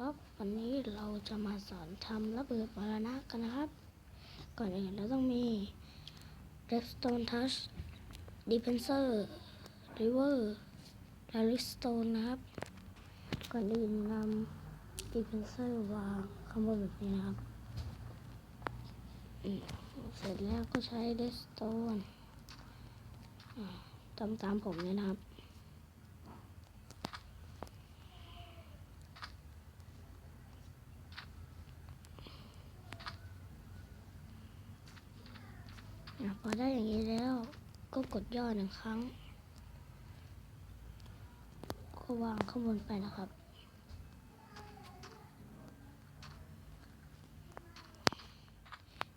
ครับ วันนี้เราจะมาสอนทำระเบิดมรณะกันนะครับ ก่อนอื่นเราต้องมี redstone touch dispenser river และ redstone นะครับ ก่อนอื่นนำ dispenser วางข้างบนแบบนี้นะครับ เสร็จแล้วก็ใช้ redstone ทำตามผมเลยนะครับ พอได้อย่างนี้แล้วก็กดย่อหนึ่งครั้ง ก็วางข้างบนไปนะครับ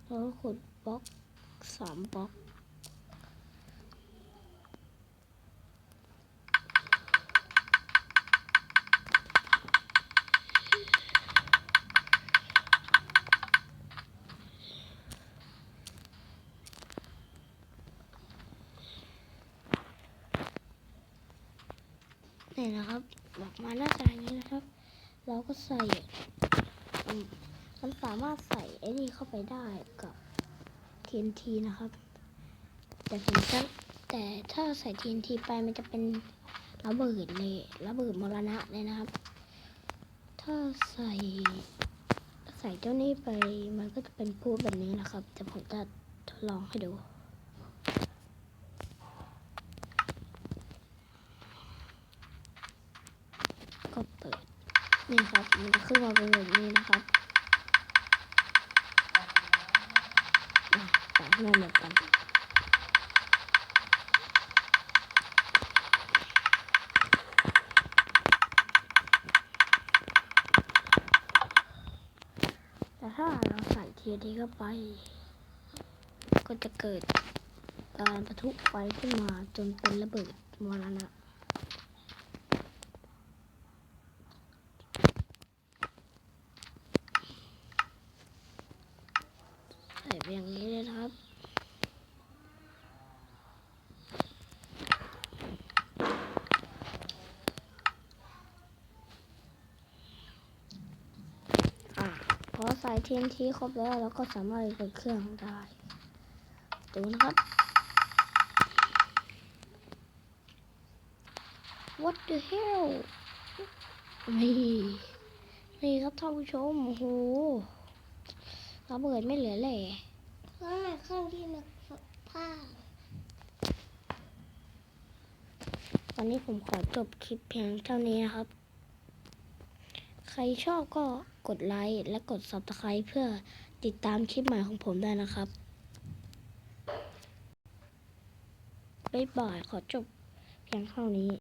แล้วก็ขุดบล็อกสามบล็อก นี่ยนะครับออกมาหน้าตาอย่างนี้นะครับ เราก็ใส่มันสามารถใส่ไอ้นี่เข้าไปได้กับ TNT นะครับ แต่ผมจะแต่ถ้าใส่ TNT ไปมันจะเป็นระเบิดเลยระเบิดมรณะเลยนะครับ ถ้าใส่ใส่เจ้านี้ไปมันก็จะเป็นพูดแบบนี้นะครับ แต่ผมจะทดลองให้ดู ก็เปิด นี่ครับมันจะขึ้นมาเป็นแบบนี้นะครับอะแต่ให้มันเหมือนกันแต่ถ้าเราใส่เทียดีเข้าไป ก็จะเกิดการปะทุไฟขึ้นมาจนเป็นระเบิดมรณะ ใส่ไป อย่างนี้เลยครับพอใส่ TNT ครบแล้วเราก็สามารถเปิดเครื่องได้ดูนะครับ What the hell นี่นี่ครับท่านผู้ชมโอ้โหระเบิดไม่เหลือเลย ข้าเครื่องที่นึกผ้า วันนี้ผมขอจบคลิปเพียงเท่านี้นะครับ ใครชอบก็กดไลค์และกด subscribe เพื่อติดตามคลิปใหม่ของผมได้นะครับ บ๊ายบาย ขอจบเพียงเท่านี้